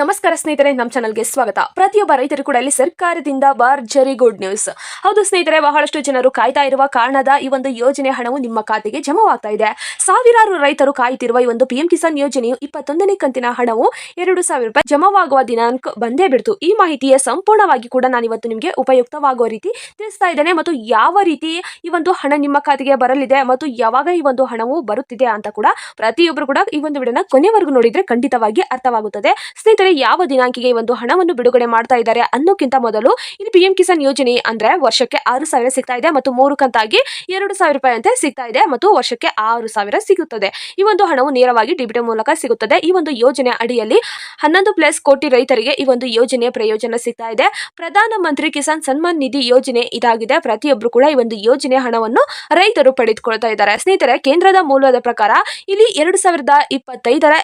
ನಮಸ್ಕಾರ ಸ್ನೇಹಿತರೆ, ನಮ್ಮ ಚಾನಲ್ಗೆ ಸ್ವಾಗತ. ಪ್ರತಿಯೊಬ್ಬ ರೈತರು ಕೂಡ ಇಲ್ಲಿ ಸರ್ಕಾರದಿಂದ ಭರ್ಜರಿ ಗುಡ್ ನ್ಯೂಸ್. ಹೌದು ಸ್ನೇಹಿತರೆ, ಬಹಳಷ್ಟು ಜನರು ಕಾಯ್ತಾ ಇರುವ ಕಾರಣದ ಈ ಒಂದು ಯೋಜನೆ ಹಣವು ನಿಮ್ಮ ಖಾತೆಗೆ ಜಮವಾಗ್ತಾ ಇದೆ. ಸಾವಿರಾರು ರೈತರು ಕಾಯುತ್ತಿರುವ ಈ ಒಂದು ಪಿಎಂ ಕಿಸಾನ್ ಯೋಜನೆಯು ಇಪ್ಪತ್ತೊಂದನೇ ಕಂತಿನ ಹಣವು ಎರಡು ಸಾವಿರ ರೂಪಾಯಿ ಜಮವಾಗುವ ದಿನಾಂಕ ಬಂದೇ ಬಿಡ್ತು. ಈ ಮಾಹಿತಿಯ ಸಂಪೂರ್ಣವಾಗಿ ಕೂಡ ನಾನು ಇವತ್ತು ನಿಮಗೆ ಉಪಯುಕ್ತವಾಗುವ ರೀತಿ ತಿಳಿಸ್ತಾ ಇದ್ದೇನೆ ಮತ್ತು ಯಾವ ರೀತಿ ಈ ಒಂದು ಹಣ ನಿಮ್ಮ ಖಾತೆಗೆ ಬರಲಿದೆ ಮತ್ತು ಯಾವಾಗ ಈ ಒಂದು ಹಣವು ಬರುತ್ತಿದೆ ಅಂತ ಕೂಡ ಪ್ರತಿಯೊಬ್ಬರು ಕೂಡ ಈ ಒಂದು ವಿಡಿಯೋನ ಕೊನೆವರೆಗೂ ನೋಡಿದ್ರೆ ಖಂಡಿತವಾಗಿ ಅರ್ಥವಾಗುತ್ತದೆ. ಸ್ನೇಹಿತರೆ ಯಾವ ದಿನಾಂಕಿಗೆ ಒಂದು ಹಣವನ್ನು ಬಿಡುಗಡೆ ಮಾಡ್ತಾ ಇದ್ದಾರೆ ಅನ್ನೋಕ್ಕಿಂತ ಮೊದಲು ಇಲ್ಲಿ ಪಿಎಂ ಕಿಸಾನ್ ಯೋಜನೆ ಅಂದ್ರೆ ವರ್ಷಕ್ಕೆ ಆರು ಸಾವಿರ ಸಿಗ್ತಾ ಇದೆ ಮತ್ತು ಮೂರು ಕಂತಾಗಿ ಎರಡು ಸಾವಿರ ರೂಪಾಯಿ ಅಂತ ಸಿಗ್ತಾ ಇದೆ ಮತ್ತು ವರ್ಷಕ್ಕೆ ಆರು ಸಾವಿರ ಸಿಗುತ್ತದೆ. ಈ ಒಂದು ಹಣವು ನೇರವಾಗಿ ಡಿಬಿಟಿ ಮೂಲಕ ಸಿಗುತ್ತದೆ. ಈ ಒಂದು ಯೋಜನೆ ಅಡಿಯಲ್ಲಿ ಹನ್ನೊಂದು ಪ್ಲಸ್ ಕೋಟಿ ರೈತರಿಗೆ ಈ ಒಂದು ಯೋಜನೆಯ ಪ್ರಯೋಜನ ಸಿಗ್ತಾ ಇದೆ. ಪ್ರಧಾನ ಮಂತ್ರಿ ಕಿಸಾನ್ ಸನ್ಮಾನ್ ನಿಧಿ ಯೋಜನೆ ಇದಾಗಿದೆ. ಪ್ರತಿಯೊಬ್ಬರು ಕೂಡ ಈ ಒಂದು ಯೋಜನೆ ಹಣವನ್ನು ರೈತರು ಪಡೆದುಕೊಳ್ತಾ ಇದ್ದಾರೆ. ಸ್ನೇಹಿತರೆ, ಕೇಂದ್ರದ ಮೂಲದ ಪ್ರಕಾರ ಇಲ್ಲಿ ಎರಡು ಸಾವಿರದ ಇಪ್ಪತ್ತೈದರ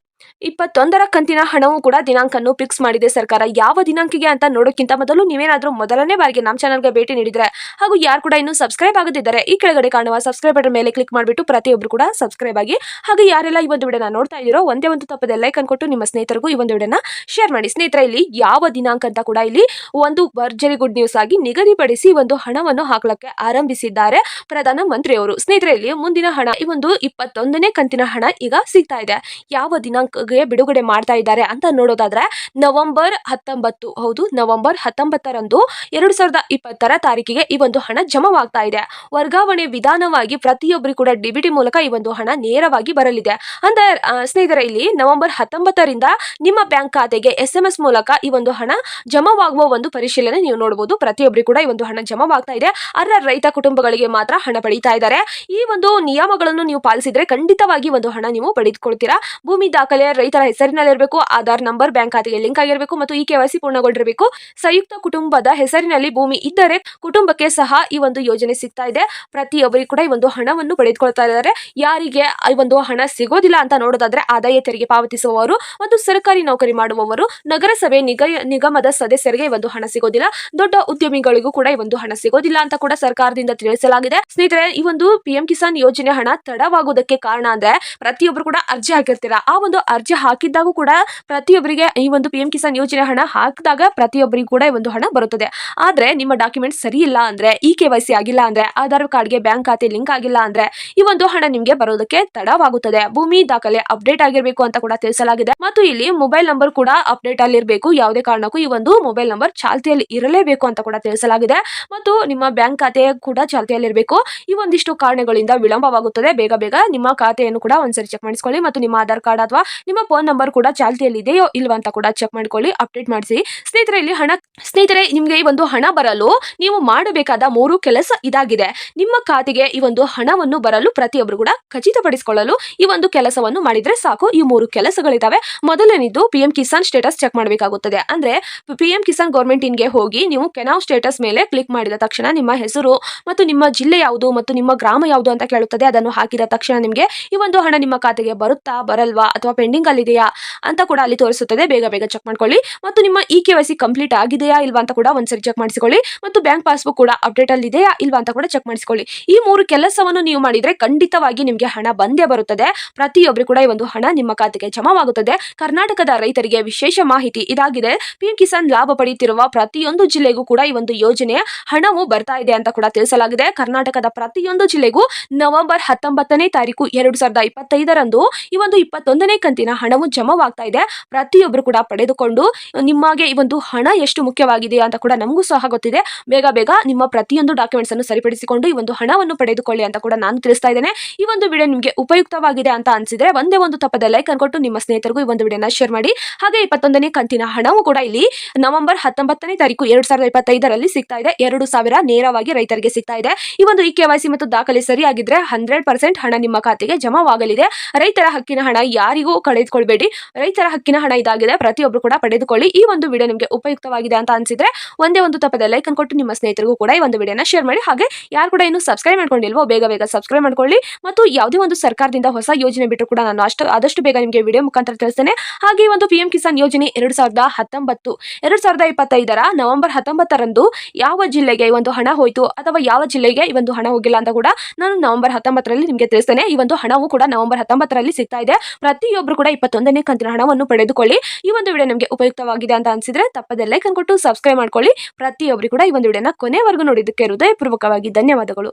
ಇಪ್ಪತ್ತೊಂದರ ಕಂತಿನ ಹಣವು ಕೂಡ ದಿನಾಂಕನ್ನು ಫಿಕ್ಸ್ ಮಾಡಿದೆ ಸರ್ಕಾರ. ಯಾವ ದಿನಾಂಕಿಗೆ ಅಂತ ನೋಡೋಕ್ಕಿಂತ ಮೊದಲು ನೀವೇನಾದರೂ ಮೊದಲನೇ ಬಾರಿಗೆ ನಮ್ಮ ಚಾನಲ್ಗೆ ಭೇಟಿ ನೀಡಿದರೆ ಹಾಗೂ ಯಾರು ಕೂಡ ಇನ್ನೂ ಸಬ್ಸ್ಕ್ರೈಬ್ ಆಗದಿದ್ದರೆ ಈ ಕೆಳಗಡೆ ಕಾಣುವ ಸಬ್ಸ್ಕ್ರೈಬ್ ಬಟನ್ ಮೇಲೆ ಕ್ಲಿಕ್ ಮಾಡಿಬಿಟ್ಟು ಪ್ರತಿಯೊಬ್ಬರು ಕೂಡ ಸಬ್ಸ್ಕ್ರೈಬ್ ಆಗಿ ಹಾಗೆ ಯಾರೆಲ್ಲ ಈ ಒಂದು ವಿಡಿಯೋನ ನೋಡ್ತಾ ಇದ್ದೀರೋ ಒಂದೇ ಒಂದು ತಪ್ಪದೆ ಲೈಕ್ ಕೊಟ್ಟು ನಿಮ್ಮ ಸ್ನೇಹಿತರಿಗೂ ಈ ಒಂದು ವಿಡಿಯೋನ ಶೇರ್ ಮಾಡಿ. ಸ್ನೇಹಿತರ, ಇಲ್ಲಿ ಯಾವ ದಿನಾಂಕ ಅಂತ ಕೂಡ ಇಲ್ಲಿ ಒಂದು ಭರ್ಜರಿ ಗುಡ್ ನ್ಯೂಸ್ ಆಗಿ ನಿಗದಿಪಡಿಸಿ ಒಂದು ಹಣವನ್ನು ಹಾಕಲಕ್ಕೆ ಆರಂಭಿಸಿದ್ದಾರೆ ಪ್ರಧಾನ ಮಂತ್ರಿಯವರು ಸ್ನೇಹಿತರೆ, ಇಲ್ಲಿ ಮುಂದಿನ ಹಣ ಈ ಒಂದು ಇಪ್ಪತ್ತೊಂದನೇ ಕಂತಿನ ಹಣ ಈಗ ಸಿಗ್ತಾ ಇದೆ. ಯಾವ ದಿನಾಂಕಗೆ ಬಿಡುಗಡೆ ಮಾಡ್ತಾ ಇದ್ದಾರೆ ಅಂತ ನೋಡೋದಾದ್ರೆ ನವೆಂಬರ್ ಹತ್ತೊಂಬತ್ತು, ಹೌದು, ನವೆಂಬರ್ ಹತ್ತೊಂಬತ್ತರಂದು ಎರಡು ಸಾವಿರದ ಇಪ್ಪತ್ತರ ತಾರೀಕಿಗೆ ಈ ಒಂದು ಹಣ ಜಮವಾಗ್ತಾ ಇದೆ. ವರ್ಗಾವಣೆ ವಿಧಾನವಾಗಿ ಪ್ರತಿಯೊಬ್ಬರಿಗೂ ಕೂಡ ಡಿಬಿಟಿ ಮೂಲಕ ಈ ಒಂದು ಹಣ ನೇರವಾಗಿ ಬರಲಿದೆ. ಅಂದ ಸ್ನೇಹಿತರೆ, ಇಲ್ಲಿ ನವೆಂಬರ್ ಹತ್ತೊಂಬತ್ತರಿಂದ ನಿಮ್ಮ ಬ್ಯಾಂಕ್ ಖಾತೆಗೆ ಎಸ್ ಮೂಲಕ ಈ ಒಂದು ಹಣ ಜಮವಾಗುವ ಒಂದು ಪರಿಶೀಲನೆ ನೀವು ನೋಡಬಹುದು ಪ್ರತಿಯೊಬ್ಬರಿಗೂ ಕೂಡ ಈ ಒಂದು ಹಣ ಜಮವಾಗ್ತಾ ಇದೆ. ಅರ್ಹ ರೈತ ಕುಟುಂಬಗಳಿಗೆ ಮಾತ್ರ ಹಣ ಪಡೀತಾ ಇದ್ದಾರೆ. ಈ ಒಂದು ನಿಯಮಗಳನ್ನು ನೀವು ಪಾಲಿಸಿದ್ರೆ ಖಂಡಿತವಾಗಿ ಒಂದು ಹಣ ನೀವು ಪಡೆದುಕೊಳ್ತೀರಾ? ಭೂಮಿ ದಾಖಲೆ ರೈತರ ಹೆಸರಿನಲ್ಲಿರಬೇಕು, ಆಧಾರ್ ನಂಬರ್, ಬ್ಯಾಂಕ್ ಖಾತೆಗೆ ಲಿಂಕ್ ಆಗಿರಬೇಕು ಮತ್ತು ಈ ಕೆವೈಸಿ ಪೂರ್ಣಗೊಂಡಿರಬೇಕು. ಸಂಯುಕ್ತ ಕುಟುಂಬದ ಹೆಸರಿನಲ್ಲಿ ಭೂಮಿ ಇದ್ದರೆ ಕುಟುಂಬಕ್ಕೆ ಸಹ ಈ ಒಂದು ಯೋಜನೆ ಸಿಗ್ತಾ ಇದೆ. ಪ್ರತಿಯೊಬ್ಬರಿಗೂ ಕೂಡ ಈ ಒಂದು ಹಣವನ್ನು ಪಡೆದುಕೊಳ್ತಾ ಇದ್ದಾರೆ. ಯಾರಿಗೆ ಈ ಒಂದು ಹಣ ಸಿಗೋದಿಲ್ಲ ಅಂತ ನೋಡೋದಾದ್ರೆ ಆದಾಯ ತೆರಿಗೆ ಪಾವತಿಸುವವರು ಮತ್ತು ಸರ್ಕಾರಿ ನೌಕರಿ ಮಾಡುವವರು, ನಗರಸಭೆ ನಿಗ, ನಿಗಮದ ಸದಸ್ಯರಿಗೆ ಒಂದು ಹಣ ಸಿಗೋದಿಲ್ಲ. ದೊಡ್ಡ ಉದ್ಯಮಿಗಳಿಗೂ ಕೂಡ ಈ ಒಂದು ಹಣ ಸಿಗೋದಿಲ್ಲ ಅಂತ ಕೂಡ ಸರ್ಕಾರದಿಂದ ತಿಳಿಸಲಾಗಿದೆ. ಸ್ನೇಹಿತರೆ, ಈ ಒಂದು ಪಿಎಂ ಕಿಸಾನ್ ಯೋಜನೆ ಹಣ ತಡವಾಗುವುದಕ್ಕೆ ಕಾರಣ ಅಂದ್ರೆ ಪ್ರತಿಯೊಬ್ಬರು ಕೂಡ ಅರ್ಜಿ ಹಾಕಿರ್ತೀರಾ. ಆ ಒಂದು ಅರ್ಜಿ ಹಾಕಿದ್ದಾಗೂ ಕೂಡ ಪ್ರತಿಯೊಬ್ಬರಿಗೆ ಈ ಒಂದು ಪಿ ಕಿಸಾನ್ ಯೋಜನೆ ಹಣ ಹಾಕಿದಾಗ ಪ್ರತಿಯೊಬ್ಬರಿಗೂ ಕೂಡ ಈ ಒಂದು ಹಣ ಬರುತ್ತದೆ. ಆದರೆ ನಿಮ್ಮ ಡಾಕ್ಯುಮೆಂಟ್ ಸರಿ ಇಲ್ಲ ಅಂದ್ರೆ ಇ ಕೆ ವೈ ಸಿ ಆಗಿಲ್ಲ ಅಂದ್ರೆ, ಆಧಾರ್ ಕಾರ್ಡ್ಗೆ ಬ್ಯಾಂಕ್ ಖಾತೆ ಲಿಂಕ್ ಆಗಿಲ್ಲ ಅಂದ್ರೆ, ಈ ಒಂದು ಹಣ ನಿಮಗೆ ಬರೋದಕ್ಕೆ ತಡವಾಗುತ್ತದೆ. ಭೂಮಿ ದಾಖಲೆ ಅಪ್ಡೇಟ್ ಆಗಿರಬೇಕು ಅಂತ ಕೂಡ ತಿಳಿಸಲಾಗಿದೆ. ಮತ್ತು ಇಲ್ಲಿ ಮೊಬೈಲ್ ನಂಬರ್ ಕೂಡ ಅಪ್ಡೇಟ್ ಅಲ್ಲಿರಬೇಕು. ಯಾವುದೇ ಕಾರಣಕ್ಕೂ ಈ ಒಂದು ಮೊಬೈಲ್ ನಂಬರ್ ಚಾಲ್ತಿಯಲ್ಲಿ ಇರಲೇಬೇಕು ಅಂತ ಕೂಡ ತಿಳಿಸಲಾಗಿದೆ. ಮತ್ತು ನಿಮ್ಮ ಬ್ಯಾಂಕ್ ಖಾತೆ ಕೂಡ ಚಾಲ್ತಿಯಲ್ಲಿರಬೇಕು. ಈ ಒಂದಿಷ್ಟು ಕಾರಣಗಳಿಂದ ವಿಳಂಬವಾಗುತ್ತದೆ. ಬೇಗ ಬೇಗ ನಿಮ್ಮ ಖಾತೆಯನ್ನು ಕೂಡ ಒಂದ್ಸರಿ ಚೆಕ್ ಮಾಡಿಸ್ಕೊಳ್ಳಿ. ಮತ್ತು ನಿಮ್ಮ ಆಧಾರ್ ಕಾರ್ಡ್ ಅಥವಾ ನಿಮ್ಮ ಫೋನ್ ನಂಬರ್ ಕೂಡ ಚಾಲ್ತಿಯಲ್ಲಿ ಇದೆಯೋ ಇಲ್ವಾ ಅಂತ ಕೂಡ ಚೆಕ್ ಮಾಡ್ಕೊಳ್ಳಿ ಅಪ್ಡೇಟ್ ಮಾಡಿಸಿ. ಸ್ನೇಹಿತರೆ, ಇಲ್ಲಿ ಹಣ ಸ್ನೇಹಿತರೆ, ನಿಮಗೆ ಈ ಒಂದು ಹಣ ಬರಲು ನೀವು ಮಾಡಬೇಕಾದ ಮೂರು ಕೆಲಸ ಇದಾಗಿದೆ. ನಿಮ್ಮ ಖಾತೆಗೆ ಈ ಒಂದು ಹಣವನ್ನು ಬರಲು ಪ್ರತಿಯೊಬ್ಬರು ಕೂಡ ಖಚಿತಪಡಿಸಿಕೊಳ್ಳಲು ಈ ಒಂದು ಕೆಲಸವನ್ನು ಮಾಡಿದ್ರೆ ಸಾಕು. ಈ ಮೂರು ಕೆಲಸಗಳಿದಾವೆ. ಮೊದಲನೇದು P M Kisan status check ಮಾಡಬೇಕಾಗುತ್ತದೆ. ಅಂದ್ರೆ ಪಿ ಎಂ ಕಿಸಾನ್ ಗೌರ್ಮೆಂಟ್ ಇನ್ಗೆ ಹೋಗಿ ನೀವು ಕೆನಾವ್ ಸ್ಟೇಟಸ್ ಮೇಲೆ ಕ್ಲಿಕ್ ಮಾಡಿದ ತಕ್ಷಣ ನಿಮ್ಮ ಹೆಸರು ಮತ್ತು ನಿಮ್ಮ ಜಿಲ್ಲೆ ಯಾವುದು ಮತ್ತು ನಿಮ್ಮ ಗ್ರಾಮ ಯಾವುದು ಅಂತ ಕೇಳುತ್ತದೆ. ಅದನ್ನು ಹಾಕಿದ ತಕ್ಷಣ ನಿಮಗೆ ಈ ಒಂದು ಹಣ ನಿಮ್ಮ ಖಾತೆಗೆ ಬರುತ್ತಾ, ಬರಲ್ವಾ ಅಥವಾ ಪೆಂಡಿಂಗ್ ಅಲ್ಲಿದೆಯಾ ಅಂತ ಕೂಡ ಅಲ್ಲಿ ತೋರಿಸುತ್ತದೆ. ಬೇಗ ಬೇಗ ಚೆಕ್ ಮಾಡ್ಕೊಳ್ಳಿ. ಮತ್ತು ನಿಮ್ಮ ಇ ಕೆ ವೈ ಕಂಪ್ಲೀಟ್ ಆಗಿದೆಯಾ ಇಲ್ವಾ ಅಂತ ಕೂಡ ಒಂದ್ಸರಿ ಚೆಕ್ ಮಾಡಿಸಿಕೊಳ್ಳಿ. ಮತ್ತು ಬ್ಯಾಂಕ್ ಪಾಸ್ಬುಕ್ ಕೂಡ ಅಪ್ಡೇಟ್ ಅಲ್ಲಿ ಇದೆಯಾ ಇಲ್ವಾ ಅಂತ ಕೂಡ ಚೆಕ್ ಮಾಡಿಸಿಕೊಳ್ಳಿ. ಈ ಮೂರು ಕೆಲಸವನ್ನು ನೀವು ಮಾಡಿದ್ರೆ ಖಂಡಿತವಾಗಿ ನಿಮಗೆ ಹಣ ಬಂದೇ ಬರುತ್ತದೆ. ಪ್ರತಿಯೊಬ್ಬರು ಕೂಡ ಈ ಒಂದು ಹಣ ನಿಮ್ಮ ಖಾತೆಗೆ ಜಮಾವಾಗುತ್ತದೆ. ಕರ್ನಾಟಕದ ರೈತರಿಗೆ ವಿಶೇಷ ಮಾಹಿತಿ ಇದಾಗಿದೆ. ಪಿಎಂ ಕಿಸಾನ್ ಲಾಭ ಪಡೆಯುತ್ತಿರುವ ಪ್ರತಿಯೊಂದು ಜಿಲ್ಲೆಗೂ ಕೂಡ ಈ ಒಂದು ಯೋಜನೆಯ ಹಣವು ಬರ್ತಾ ಇದೆ ಅಂತ ಕೂಡ ತಿಳಿಸಲಾಗಿದೆ. ಕರ್ನಾಟಕದ ಪ್ರತಿಯೊಂದು ಜಿಲ್ಲೆಗೂ ನವೆಂಬರ್ ಹತ್ತೊಂಬತ್ತನೇ ತಾರೀಕು ಎರಡು ಸಾವಿರದ ಇಪ್ಪತ್ತೈದರಂದು ಈ ಒಂದು ಇಪ್ಪತ್ತೊಂದನೇ ಕಂತಿನ ಹಣವು ಜಮವಾಗ್ತಾ ಇದೆ. ಪ್ರತಿಯೊಬ್ಬರು ಕೂಡ ಪಡೆದುಕೊಂಡು ನಿಮಗೆ ಈ ಒಂದು ಹಣ ಎಷ್ಟು ಮುಖ್ಯವಾಗಿದೆ ಅಂತ ಕೂಡ ನಮಗೂ ಸಹ ಗೊತ್ತಿದೆ. ಬೇಗ ಬೇಗ ನಿಮ್ಮ ಪ್ರತಿಯೊಂದು ಡಾಕ್ಯುಮೆಂಟ್ಸ್ ಅನ್ನು ಸರಿಪಡಿಸಿಕೊಂಡು ಈ ಒಂದು ಹಣವನ್ನು ಪಡೆದುಕೊಳ್ಳಿ ಅಂತ ಕೂಡ ನಾನು ತಿಳಿಸ್ತಾ ಇದ್ದೇನೆ. ಈ ಒಂದು ವಿಡಿಯೋ ನಿಮಗೆ ಉಪಯುಕ್ತವಾಗಿದೆ ಅಂತ ಅನ್ಸಿದ್ರೆ ಒಂದೇ ಒಂದು ತಪ್ಪದ ಲೈಕ್ ಅನ್ಕೊಟ್ಟು ನಿಮ್ಮ ಸ್ನೇಹಿತರಿಗೂ ಈ ಒಂದು ವಿಡಿಯೋನ ಶೇರ್ ಮಾಡಿ. ಹಾಗೆ ಇಪ್ಪತ್ತೊಂದನೇ ಕಂತಿನ ಹಣವು ಕೂಡ ಇಲ್ಲಿ ನವೆಂಬರ್ ಹತ್ತೊಂಬತ್ತನೇ ತಾರೀಕು ಎರಡು ಸಾವಿರದ ಇಪ್ಪತ್ತೈದರಲ್ಲಿ ಸಿಗ್ತಾ ಇದೆ. ಎರಡು ಸಾವಿರ ನೇರವಾಗಿ ರೈತರಿಗೆ ಸಿಗ್ತಾ ಇದೆ. ಈ ಒಂದು ಇ ಕೆ ಮತ್ತು ದಾಖಲೆ ಸರಿಯಾಗಿದ್ರೆ ಹಂಡ್ರೆಡ್ ಪರ್ಸೆಂಟ್ ಹಣ ನಿಮ್ಮ ಖಾತೆಗೆ ಜಮಾವಾಗಲಿದೆ. ರೈತರ ಹಕ್ಕಿನ ಹಣ ಯಾರಿಗೂ ಕಳೆದುಕೊಳ್ಬೇಡಿ. ರೈತರ ಹಕ್ಕಿನ ಹಣ ಇದಾಗಿದೆ. ಪ್ರತಿಯೊಬ್ಬರು ಕೂಡ ಪಡೆದುಕೊಳ್ಳಿ. ಈ ಒಂದು ವಿಡಿಯೋ ನಿಮಗೆ ಉಪಯುಕ್ತವಾಗಿದೆ ಅಂತ ಅನ್ಸಿದ್ರೆ ಒಂದೇ ಒಂದು ತಪ್ಪದೆ ಲೈಕ್ ಅನ್ಕೊಟ್ಟು ನಿಮ್ಮ ಸ್ನೇಹಿತರಿಗೂ ಕೂಡ ಈ ಒಂದು ವಿಡಿಯೋನ ಶೇರ್ ಮಾಡಿ. ಹಾಗೆ ಯಾರು ಕೂಡ ಇನ್ನು ಸಬ್ಸ್ಕ್ರೈಬ್ ಮಾಡ್ಕೊಂಡಿಲ್ವೋ ಬೇಗ ಬೇಗ ಸಬ್ಸ್ಕ್ರೈಬ್ ಮಾಡ್ಕೊಳ್ಳಿ. ಮತ್ತು ಯಾವುದೇ ಒಂದು ಸರ್ಕಾರದಿಂದ ಹೊಸ ಯೋಜನೆ ಬಿಟ್ಟು ಕೂಡ ನಾನು ಅಷ್ಟು, ಆದಷ್ಟು ಬೇಗ ನಿಮಗೆ ವಿಡಿಯೋ ಮುಖಾಂತರ ತಿಳಿಸ್ತೇನೆ. ಹಾಗೆ ಈ ಒಂದು ಪಿ ಎಂ ಕಿಸಾನ್ ಯೋಜನೆ ಎರಡು ಸಾವಿರದ ಹತ್ತೊಂಬತ್ತು, ಎರಡು ಸಾವಿರದ ಇಪ್ಪತ್ತೈದರ ನವೆಂಬರ್ ಹತ್ತೊಂಬತ್ತರಂದು ಯಾವ ಜಿಲ್ಲೆಗೆ ಈ ಒಂದು ಹಣ ಹೋಯಿತು ಅಥವಾ ಯಾವ ಜಿಲ್ಲೆಗೆ ಈ ಒಂದು ಹಣ ಹೋಗಿಲ್ಲ ಅಂತ ಕೂಡ ನಾನು ನವೆಂಬರ್ ಹತ್ತೊಂಬತ್ತರಲ್ಲಿ ನಿಮಗೆ ತಿಳಿಸ್ತೇನೆ. ಈ ಒಂದು ಹಣವು ಕೂಡ ನವೆಂಬರ್ ಹತ್ತೊಂಬತ್ತರಲ್ಲಿ ಸಿಗ್ತಾ ಇದೆ. ಪ್ರತಿಯೊಬ್ಬರು ಪ್ರತಿಯೊಬ್ಬರು ಕೂಡ ಇಪ್ಪತ್ತೊಂದನೇ ಕಂತಿನ ಹಣವನ್ನು ಪಡೆದುಕೊಳ್ಳಿ. ಈ ಒಂದು ವಿಡಿಯೋ ನಿಮಗೆ ಉಪಯುಕ್ತವಾಗಿದೆ ಅಂತ ಅನ್ಸಿದ್ರೆ ತಪ್ಪದೆ ಲೈಕ್ ಅನ್ಕೊಟ್ಟು ಸಬ್ಸ್ಕ್ರೈಬ್ ಮಾಡ್ಕೊಳ್ಳಿ. ಪ್ರತಿಯೊಬ್ಬರು ಕೂಡ ಈ ಒಂದು ವಿಡಿಯೋನ ಕೊನೆವರೆಗೂ ನೋಡಿದ್ದಕ್ಕೆ ಹೃದಯಪೂರ್ವಕವಾಗಿ ಧನ್ಯವಾದಗಳು.